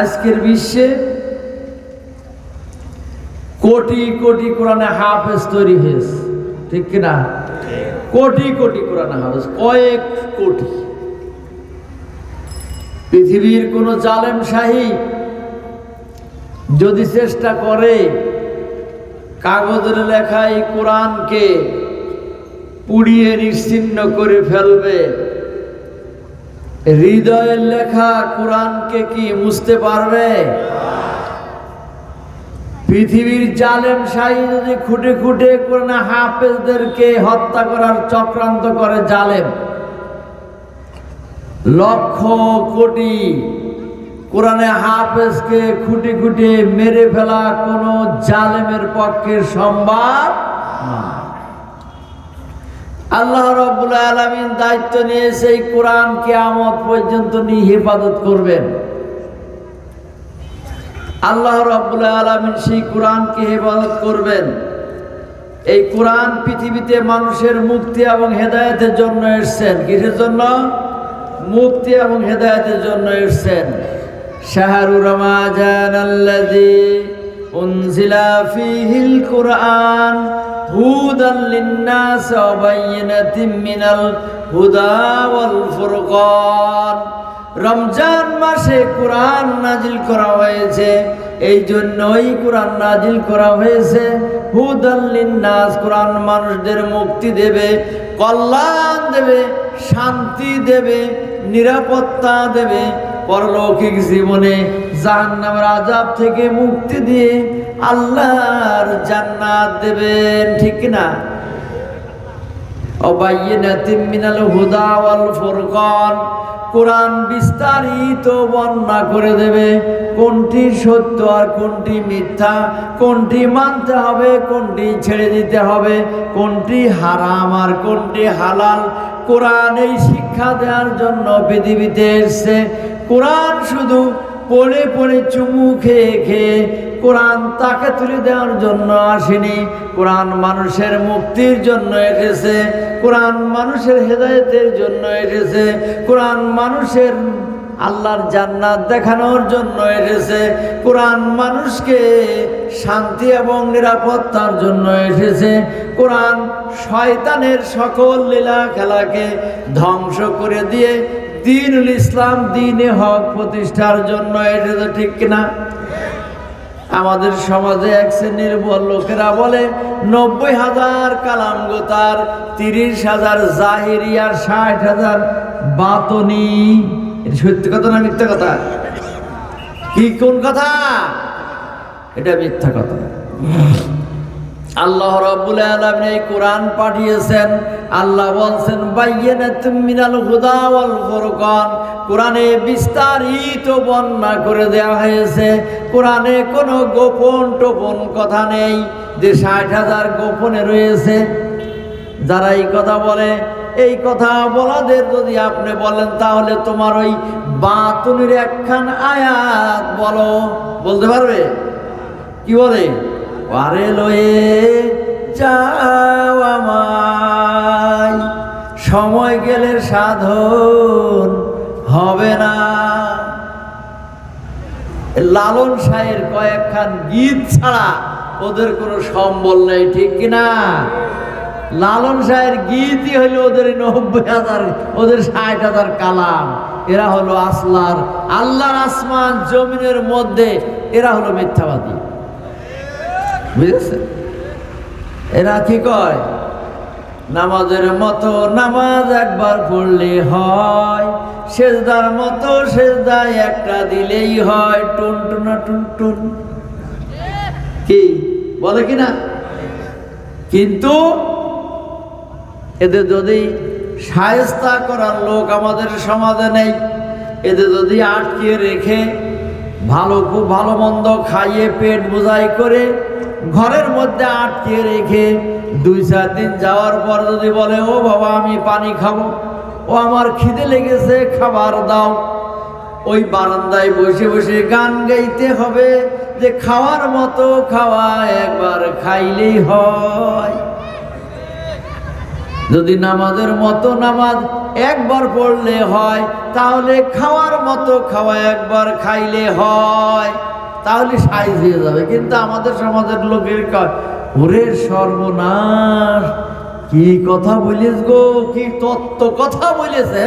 আজকের বিশ্বে কোটি কোটি কোরআনে হাফেজ তৈরি হয়েছে। ঠিক কিনা কোটি কোটি কোরআনে হাফেজ, কয়েক কোটি। পৃথিবীর কোন জালেম শাহী যদি চেষ্টা করে কাগজের লেখা এই কোরআনকে পুড়িয়ে নিশ্চিন্ন করে ফেলবে হৃদয়ের লেখা কোরআনকে কি মুছতে পারবে? পৃথিবীর জালেম শাহী যদি খুঁটে খুঁটে কোরআন হাফেজদেরকে হত্যা করার চক্রান্ত করে জালেম, লক্ষ কোটি কোরআনে হাফেজকে খুঁটি খুঁটে মেরে ফেলা কোনো জালেমের পক্ষে সম্ভব না। আল্লাহ রব্বুল আলমিন দায়িত্ব নিয়ে সেই কোরআন কেয়ামত পর্যন্ত নিয়ে হেফাজত করবেন। আল্লাহ রব্বুল আলমিন সেই কোরআনকে হেফাজত করবেন। এই কোরআন পৃথিবীতে মানুষের মুক্তি এবং হেদায়তের জন্য এসছেন। কিসের জন্য? মুক্তি এবং হেদায়তের জন্য এসছেন। শাহরু রমাজান আল্লাযী উনজিলা ফীহিল কুরআন হুদান লিন-নাস ওয়া মিনাল হুদা ওয়াল ফুরকান। রমজান মাসে কোরআন নাজিল করা হয়েছে এই জন্যই কোরআন নাজিল করা হয়েছে। হুদাল্লিন নাস কোরআন মানুষদের মুক্তি দেবে, কল্যাণ দেবে, শান্তি দেবে, নিরাপত্তা দেবে পরলৌকিক জীবনে জাহান্নামের আজাব থেকে মুক্তি দিয়ে আল্লাহর জান্নাত দেবেন, ঠিক না? হুদা ওয়াল ফুরকান। কোরআন বিস্তারিত বর্ণনা করে দেবে কোনটি সত্য আর কোনটি মিথ্যা, কোনটি মানতে হবে, কোনটি ছেড়ে দিতে হবে, কোনটি হারাম আর কোনটি হালাল। কোরআন এই শিক্ষা দেওয়ার জন্য পৃথিবীতে এসছে। কোরআন শুধু পড়ে পড়ে চুমু খেয়ে খেয়ে কোরআন তাকে তুলে দেওয়ার জন্য আসেনি। কোরআন মানুষের মুক্তির জন্য এসেছে। কোরআন মানুষের হেদায়তের জন্য এসেছে। কোরআন মানুষের আল্লাহর জান্নাত দেখানোর জন্য এসেছে। কোরআন মানুষকে শান্তি এবং নিরাপত্তার জন্য এসেছে। কোরআন শয়তানের সকল লীলা খেলাকে ধ্বংস করে দিয়ে দিনুল ইসলাম দিনে হক প্রতিষ্ঠার জন্য এসেছে, ঠিক কিনা আমাদের সমাজে এক শ্রেণির লোকেরা বলে, নব্বই হাজার কালাম গোতার তিরিশ হাজার জাহিরি আর ষাট হাজার বাতনি। সত্যি কথা না মিথ্যা কথা? কি কোন কথা? এটা মিথ্যা কথা। আল্লাহ রাব্বুল আলামিন এই কোরআন পাঠিয়েছেন। আল্লাহ বলছেন, বাইয়ানাতুম মিনাল হুদা ওয়াল ফুরকান। কোরআনে বিস্তারিত বর্ণনা করে দেওয়া হয়েছে। কোরআনে কোনো গোপন টোপন কথা নেই। যে ষাট হাজার গোপনে রয়েছে, যারা এই কথা বলে এই কথা বলাদের যদি আপনি বলেন, তাহলে তোমার ওই বাতুনির একখান আয়াত বলো। বলতে পারবে? কি বলে? আরে লয়ে যাও আমায়, সময় গেলে সাধন হবে না। লালন শাহের কয়েকখান গীত ছাড়া ওদের কোনো সম্বল নেই, ঠিক কিনা? লালন শাহের গীতই হলো ওদের নব্বই হাজার, ওদের ষাট হাজার কালাম। এরা হলো আসলার, আল্লাহর আসমান জমিনের মধ্যে এরা হলো মিথ্যাবাদী। বুঝেছে এরা কি কয়? নামাজের মতো নামাজ একবার পড়লে হয়, সেজদার মতো সেজদায় একটা দিলেই হয়, টুন টুনা টুন টুন। কি? বলে কি না কিন্তু এদের যদি সায়স্তা করার লোক আমাদের সমাজে নেই, এদের যদি আটকে রেখে ভালো, খুব ভালো মন্দ খাইয়ে পেট বোঝাই করে ঘরের মধ্যে আটকে রেখে দুই চার দিন যাওয়ার পর যদি বলে, ও বাবা, আমি পানি খাব, ও আমার খিদে লেগেছে, খাবার দাও। ওই বারান্দায় বসে বসে গান গাইতে হবে যে, খাওয়ার মতো খাওয়া একবার খাইলেই হয়। যদি নামাজের মতো নামাজ একবার পড়লে হয় তাহলে খাওয়ার মতো খাওয়া একবার খাইলে হয়। তাহলে সাইজ হয়ে যাবে। কিন্তু আমাদের সমাজের লোকের কয়, ওরে সর্বনাশ কি কথা বলিস গো কি তত্ত্ব কথা বলেছে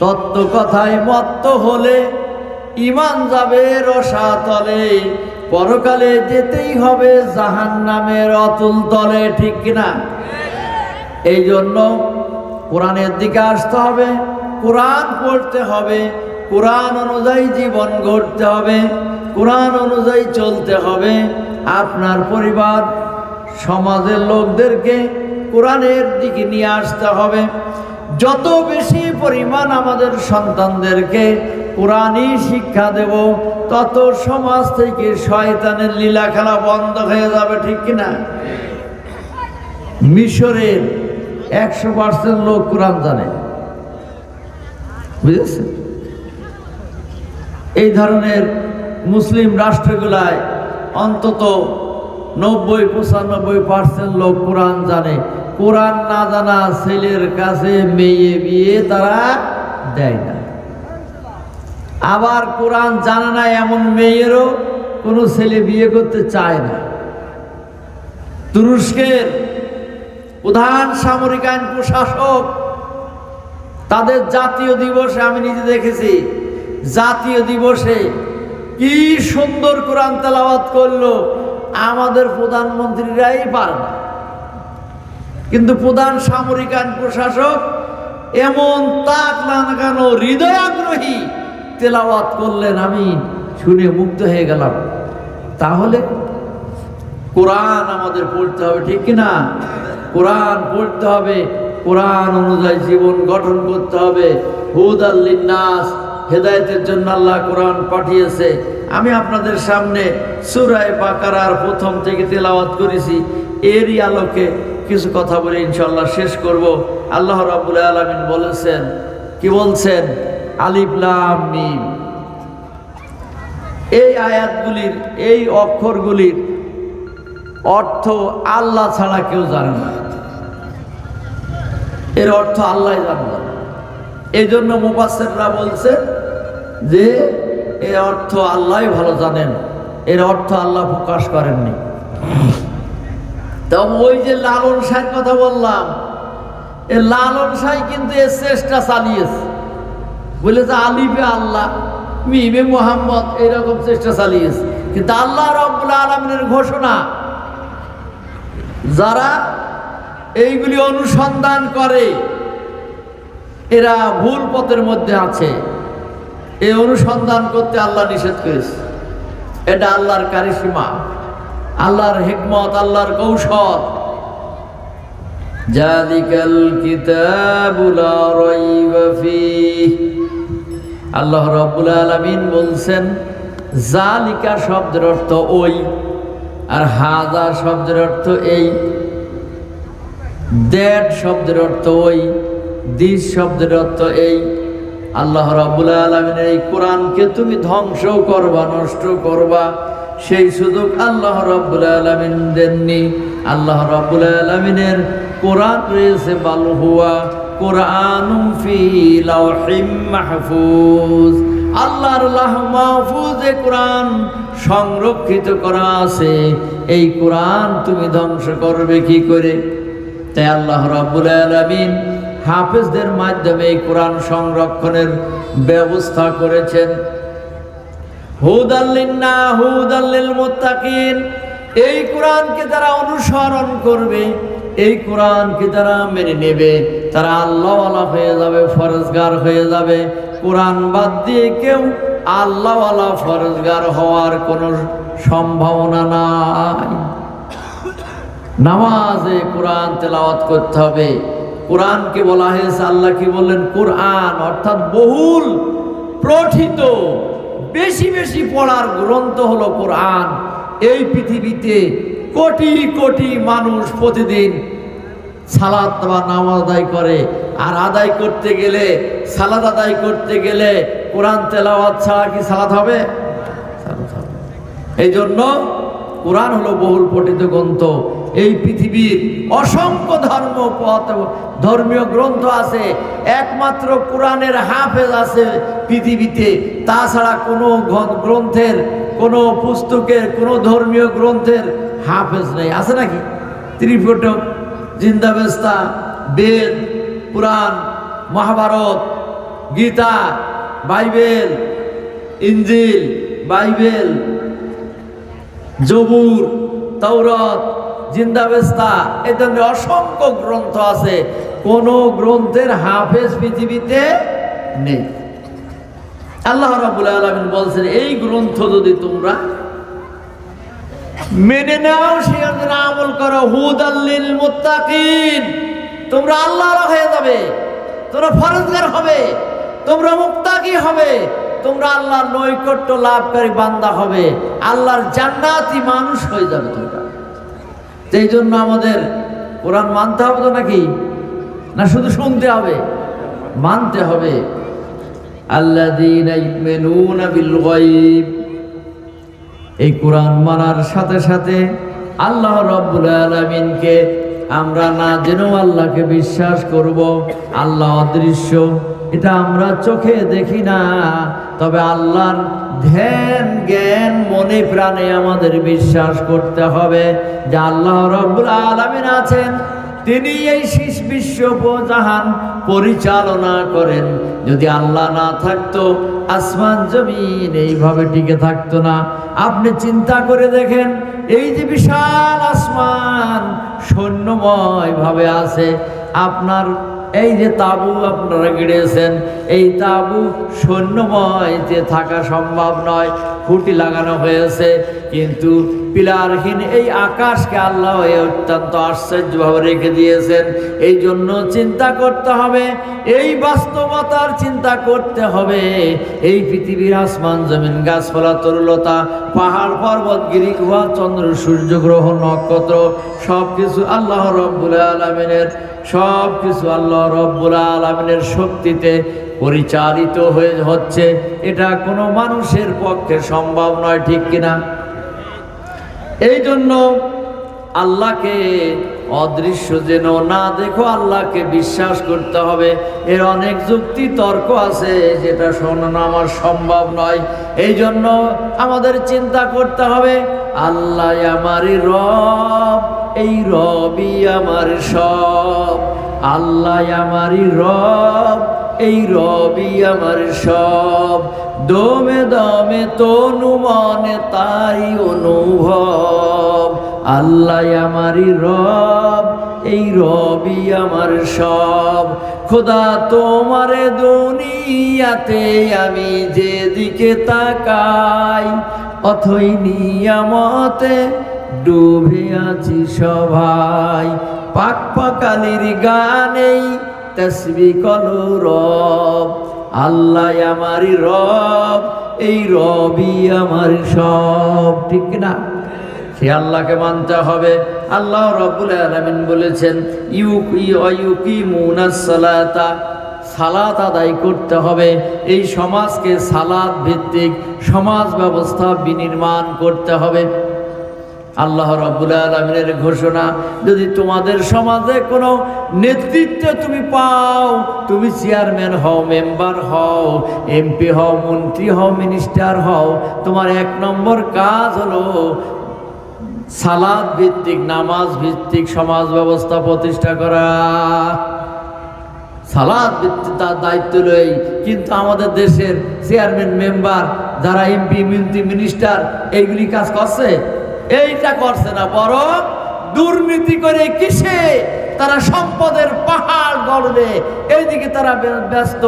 তত্ত্ব কথায় মত্ত হলে ইমান যাবে রসাতলে পরকালে যেতেই হবে জাহান নামের অতুল তলে ঠিক কিনা? এই জন্য কোরআনের দিকে আসতে হবে, কোরআন পড়তে হবে, কোরআন অনুযায়ী জীবন গড়তে হবে, কোরআন অনুযায়ী চলতে হবে। আপনার পরিবার, সমাজের লোকদেরকে কোরআনের দিকে নিয়ে আসতে হবে। যত বেশি পরিমাণ আমাদের সন্তানদেরকে কোরআনই শিক্ষা দেব, তত সমাজ থেকে শয়তানের লীলা খেলা বন্ধ হয়ে যাবে, ঠিক কিনা? মিশরের একশো পার্সেন্ট লোক কোরআন জানে। বুঝেছেন? এই ধরনের মুসলিম রাষ্ট্রগুলায় অন্তত নব্বই পঁচানব্বই পার্সেন্ট লোক কোরআন জানে। কোরআন না জানা ছেলের কাছে মেয়ে বিয়ে তারা দেয় না। আবার কোরআন জানে না এমন মেয়েরও কোনো ছেলে বিয়ে করতে চায় না। তুরস্কের প্রধান সামরিক আইন প্রশাসক। তাদের জাতীয় দিবসে আমি নিজে দেখেছি, জাতীয় দিবসে কি সুন্দর কোরআন তেলাওয়াত করল, আমাদের প্রধানমন্ত্রীরাই পারে না। কিন্তু প্রধান সামরিক আইন প্রশাসক এমন তাক লাগানো হৃদয় আগ্রহী তেলাওয়াত করলেন, আমি শুনে মুগ্ধ হয়ে গেলাম। তাহলে কোরআন আমাদের পড়তে হবে, ঠিক কিনা? কোরআন পড়তে হবে, কোরআন অনুযায়ী জীবন গঠন করতে হবে। হুদ আল্লিনাস হেদায়তের জন্য আল্লাহ কোরআন পাঠিয়েছে। আমি আপনাদের সামনে সুরায় বাকারার প্রথম থেকে তেলাওয়াত করেছি। এরই আলোকে কিছু কথা বলে ইনশাল্লাহ শেষ করব। আল্লাহ রাবুল আলমিন বলেছেন, কি বলছেন? আলিফলাম এই আয়াতগুলির, এই অক্ষরগুলির অর্থ আল্লাহ ছাড়া কেউ জানে না। এর অর্থ আল্লাহ জানবে। এই জন্য মুবাসেররা বলছে যে, এর অর্থ আল্লাহ ভালো জানেন, এর অর্থ আল্লাহ প্রকাশ করেননি। তবে ওই যে লালন সাহের কথা বললাম, এ লালন সাই কিন্তু এর চেষ্টা চালিয়েছে। বলেছে আলিফে আল্লাহ মিমে মোহাম্মদ এইরকম চেষ্টা চালিয়েছে। কিন্তু আল্লাহ রব্বুল আলমিনের ঘোষণা, যারা এইগুলি অনুসন্ধান করে। এরা ভুল পথের মধ্যে আছে। এই অনুসন্ধান করতে আল্লাহ নিষেধ করেছে। এটা আল্লাহর কারিসীমা আল্লাহর হিকমত, আল্লাহর কৌশল। জালিকাল কিতাবুল রাইবা ফীহ। আল্লাহ রাব্বুল আলামিন বলছেন, জালিকা শব্দের অর্থ ওই, আর হাজা শব্দের অর্থ এই। দ্যাট শব্দের অর্থ ওই দিস শব্দের অর্থ এই। আল্লাহ রাবুল আলমিনের এই কোরআনকে তুমি ধ্বংস করবা, নষ্ট করবা, সেই সুযোগ আল্লাহ রাবুল আলমিন দেননি। আল্লাহ রাবুল আলমিনের কোরআন রয়েছে মাহফুজে কোরআন সংরক্ষিত করা আছে। এই কোরআন তুমি ধ্বংস করবে কি করে? তাই আল্লাহ রাব্বুল আলামিন হাফেজদের মাধ্যমে এই কোরআন সংরক্ষণের ব্যবস্থা করেছেন। হুদাল্লিন্না হুদাল্লিল মুত্তাকিন, এই কোরআনকে যারা অনুসরণ করবে, এই কোরআনকে যারা মেনে নেবে, তারা আল্লাহওয়ালা হয়ে যাবে, ফরজগার হয়ে যাবে। কোরআন বাদ দিয়ে কেউ আল্লাহওয়ালা ফরজগার হওয়ার কোনো সম্ভাবনা নাই। নামাজে কোরআন তেলাওয়াত করতে হবে। কোরআনকে বলা হয়েছে, আল্লাহ কি বললেন? কোরআন অর্থাৎ বহুল প্রঠিত, বেশি বেশি পড়ার গ্রন্থ হলো কোরআন। এই পৃথিবীতে কোটি কোটি মানুষ প্রতিদিন সালাদ বা নামাজ আদায় করে। আর আদায় করতে গেলে সালাদ আদায় করতে গেলে কোরআন তেলাওয়াত ছাড়া কি সালাদ হবে? এই জন্য কোরআন হলো বহুল পঠিত গ্রন্থ। এই পৃথিবীর অসংখ্য ধর্ম পথ ধর্মীয় গ্রন্থ আছে। একমাত্র কোরআনের হাফেজ আছে পৃথিবীতে। তাছাড়া কোনো গ্রন্থের, কোনো পুস্তকের, কোনো ধর্মীয় গ্রন্থের হাফেজ নেই। আছে নাকি? ত্রিপিটক জিন্দাবেস্তা, বেদ, পুরাণ, মহাভারত, গীতা, বাইবেল, ইঞ্জিল, বাইবেল জবুর তৌরত জিন্দাবেস্তা। এই ধরনের অসংখ্য গ্রন্থ আছে। কোন গ্রন্থের হাফেজ পৃথিবীতে নেই। আল্লাহ রাবুল আলমিন বলছেন, এই গ্রন্থ যদি তোমরা মেনে নাও সে আমল করো। হুদ আল্লিল মুত্তাকিন। তোমরা আল্লাহর হয়ে যাবে। তোমরা ফরজগার হবে। তোমরা মুক্তাকি হবে। তোমরা আল্লাহর নৈকট্য লাভকারী বান্দা হবে। আল্লাহর জান্নাতি মানুষ হয়ে যাবে তোমরা। তো এই জন্য আমাদের কোরআন মানতে হবে তো নাকি? না শুধু শুনতে হবে? মানতে হবে। এই কোরআন মানার সাথে সাথে আল্লাহ রব্বুল আলমিনকে আমরা না জেনেও আল্লাহকে বিশ্বাস করব, আল্লাহ অদৃশ্য। এটা আমরা চোখে দেখি না, তবে আল্লাহর ধ্যান, জ্ঞান, মনে প্রাণে আমাদের বিশ্বাস করতে হবে যে আল্লাহ রব্বুল আলমিন আছেন। তিনি এই শীষ বিশ্ব জাহান পরিচালনা করেন। যদি আল্লাহ না থাকতো, আসমান, জমিন এইভাবে টিকে থাকতো না। আপনি চিন্তা করে দেখেন, এই যে বিশাল আসমান, সৈন্যময় ভাবে আছে। আপনার এই যে তাবু আপনারা গিড়েছেন, এই তাবু সৈন্যময় যে থাকা সম্ভব নয়, খুঁটি লাগানো হয়েছে। কিন্তু পিলারহীন এই আকাশকে আল্লাহ অত্যন্ত আশ্চর্যভাবে রেখে দিয়েছেন। এই জন্য চিন্তা করতে হবে, এই বাস্তবতার চিন্তা করতে হবে। এই পৃথিবীর আসমান জমিন, গাছপালা, তরুলতা, পাহাড়, পর্বত, গিরি, গুহা, চন্দ্র, সূর্য, গ্রহ, নক্ষত্র সব কিছু আল্লাহ রব্বুল আলমিনের সব কিছু আল্লাহ রব্বুল আলমিনের শক্তিতে পরিচালিত হয়ে হচ্ছে। এটা কোনো মানুষের পক্ষে সম্ভব নয়, ঠিক কিনা? এই জন্য আল্লাহকে অদৃশ্য যেন না দেখো, আল্লাহকে বিশ্বাস করতে হবে। এর অনেক যুক্তি তর্ক আছে, যেটা শোনানো আমার সম্ভব নয়। এই জন্য আমাদের চিন্তা করতে হবে, আল্লাহ আমারই রব এই রবই আমার সব, আল্লাহ আমারই রব, এই রবি আমার সব। দমে দমে তনু মনে তাই অনুভব, আল্লাহ আমারই রব, এই রবি আমার সব। খোদা তোমারে দুনিয়াতে আমি যেদিকে তাকাই, অথই নিয়ামতে ডুবে আছি সবাই। পাক পাকালির গানেই তসবি কলো রব। আল্লাহ আমারই রব, এই রবি আমার সব। ঠিক না? সে আল্লাহকে মানতে হবে। আল্লাহ রব্বুল আলামিন বলেছেন, ইউক ইউকি মুনাসালাতা সালাত আদায় করতে হবে। এই সমাজকে সালাদ ভিত্তিক সমাজ ব্যবস্থা বিনির্মাণ করতে হবে। আল্লাহ রব্বুল আলমিনের ঘোষণা, যদি তোমাদের সমাজে কোনো নেতৃত্ব তুমি পাও, তুমি চেয়ারম্যান হও, মেম্বার হও, এমপি হও, মন্ত্রী হও, মিনিস্টার হও, তোমার এক নম্বর কাজ হলো সালাদ ভিত্তিক, নামাজ ভিত্তিক সমাজ ব্যবস্থা প্রতিষ্ঠা করা। সালাদ ভিত্তিক তার দায়িত্ব রই কিন্তু আমাদের দেশের চেয়ারম্যান, মেম্বার, যারা এমপি, মন্ত্রী, মিনিস্টার, এইগুলি কাজ করছে? এইটা করছে না, বরং দুর্নীতি করে কিসে? তারা সম্পদের পাহাড় গড়বে এইদিকে তারা ব্য- ব্যস্ত।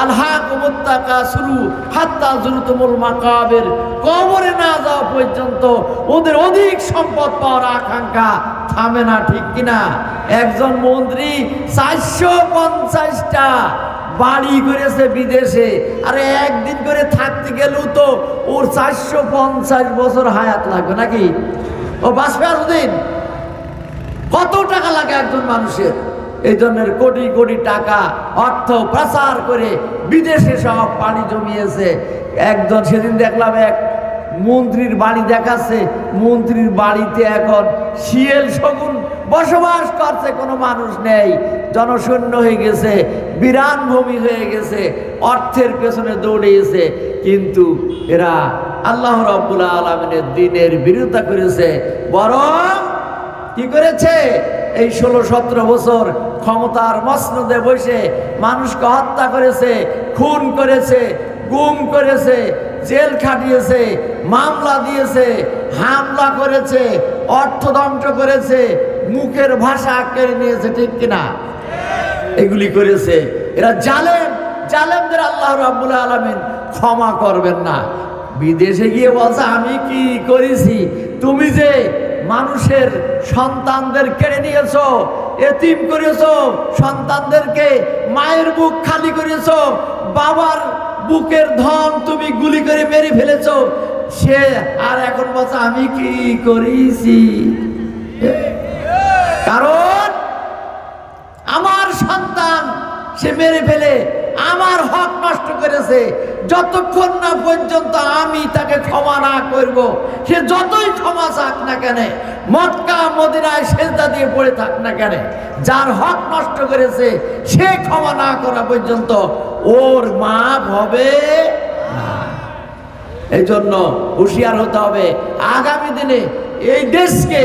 আল্লাহ কুমুত্তাকা শুরু হাত্তা জুরুতুমুল মাকাবের। কবরে না যাওয়া পর্যন্ত ওদের অধিক সম্পদ পাওয়ার আকাঙ্ক্ষা থামে না, ঠিক কিনা? একজন মন্ত্রী চারশো পঞ্চাশটা বাড়ি করেছে বিদেশে। আরে একদিন করে থাকতে গেলেও তো ওর চারশো পঞ্চাশ বছর হায়াত লাগবে নাকি? ও বাঁচবে আর দিন কত টাকা লাগে একজন মানুষের? এই ধরনের কোটি কোটি টাকা অর্থ প্রচার করে বিদেশে সব পানি জমিয়েছে। একজন সেদিন দেখলাম এক মন্ত্রীর বাড়ি দেখাচ্ছে। মন্ত্রীর বাড়িতে এখন শিয়েল শগুন বসবাস করছে, কোনো মানুষ নেই। জনশূন্য হয়ে গেছে বিরান ভূমি হয়ে গেছে, অর্থের পেছনে দৌড়িয়েছে। কিন্তু এরা আল্লাহ রব্বুল আলমিনের দিনের বিরোধিতা করেছে। বরং কি করেছে? এই ষোলো সতেরো বছর ক্ষমতার মসনদে বসে মানুষকে হত্যা করেছে, খুন করেছে, গুম করেছে, জেল খাটিয়েছে, মামলা দিয়েছে, হামলা করেছে, অর্থদণ্ড করেছে মুখের ভাষা কেড়ে নিয়েছে, ঠিক কিনা? এগুলি করেছে। এরা জালেম, জালেমদের আল্লাহ রাব্বুল আলামিন ক্ষমা করবেন না। বিদেশে গিয়ে বলছে, আমি কি করেছি? তুমি যে মানুষের সন্তানদের কেড়ে নিয়েছো, এতিম করেছ, সন্তানদেরকে মায়ের বুক খালি করেছ, বাবার বুকের ধন তুমি গুলি করে মেরে ফেলেছো, সে আর এখন বলছে, আমি কি করেছি? কারণ আমার সন্তান, সে মেরে ফেলে, আমার হক নষ্ট করেছে। যতক্ষণ না পর্যন্ত আমি তাকে ক্ষমা না করব, সে যতই ক্ষমা চাক না কেন, মক্কা, মদিনায় সেজদা দিয়ে পড়ে থাক না কেন, যার হক নষ্ট করেছে, সে ক্ষমা না করা পর্যন্ত ওর মাপ হবে এই জন্য হুঁশিয়ার হতে হবে, আগামী দিনে এই দেশকে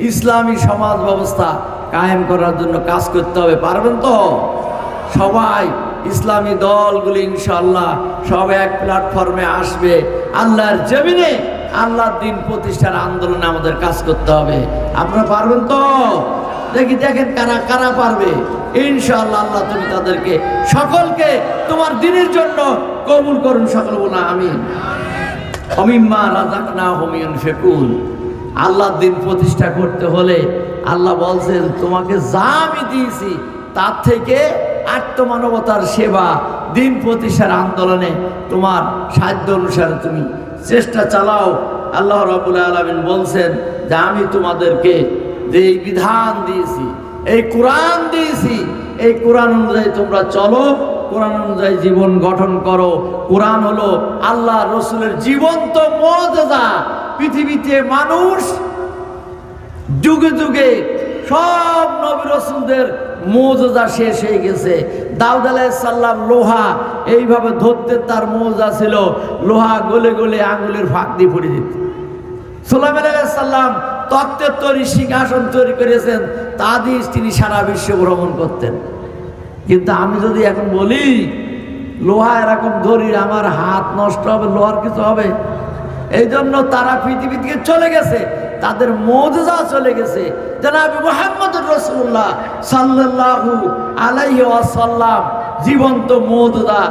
ইসলামী সমাজ ব্যবস্থা কায়েম করার জন্য কাজ করতে হবে, পারবেন তো? সবাই, ইসলামী দলগুলি ইনশাল্লাহ সব এক প্ল্যাটফর্মে আসবে। আল্লাহর জমিনে আল্লাহর দিন প্রতিষ্ঠার আন্দোলনে আমাদের কাজ করতে হবে। আপনারা পারবেন তো? দেখি, দেখেন কারা কারা পারবে? ইনশাআল্লাহ আল্লাহ তুমি তাদেরকে, সকলকে তোমার দিনের জন্য কবুল করুন সকল বলা আমি অমিম্মা রাজাক না হমিয়ন ফেকুল আল্লাহর দিন প্রতিষ্ঠা করতে হলে আল্লাহ বলছেন, তোমাকে যা আমি দিয়েছি, তার থেকে আত্মমানবতার সেবা দিন প্রতিষ্ঠার আন্দোলনে তোমার সাধ্য অনুসারে তুমি চেষ্টা চালাও। আল্লাহ রাবুল আলমিন বলছেন যে, আমি তোমাদেরকে যে এই বিধান দিয়েছি, এই কোরআন দিয়েছি, এই কোরআন অনুযায়ী তোমরা চলো, কোরআন অনুযায়ী জীবন গঠন করো। কোরআন হলো আল্লাহ রসুলের জীবন্ত মজা পৃথিবীতে মানুষ যুগে যুগে সব নবী রসুলদের মৌজা শেষ হয়ে গেছে। দাউদ আলাইসাল্লাম লোহা এইভাবে ধরতে তার মৌজা ছিল। লোহা গলে গলে আঙুলের ফাঁক দিয়ে পড়ে দিত সোলাম আলাইসাল্লাম তত্ত্বের তৈরি সিংহাসন তৈরি করেছেন। তা দিয়ে তিনি সারা বিশ্ব ভ্রমণ করতেন। কিন্তু আমি যদি এখন বলি, লোহা এরকম ধরি আমার হাত নষ্ট হবে, লোহার কিছু হবে? এই জন্য তারা পৃথিবী থেকে চলে গেছে, তাদের মজা চলে গেছে। জনাবি মোহাম্মদ রসুল্লাহ সাল্লাল্লাহু আলাইহি আসাল্লাম জীবন্ত মজা।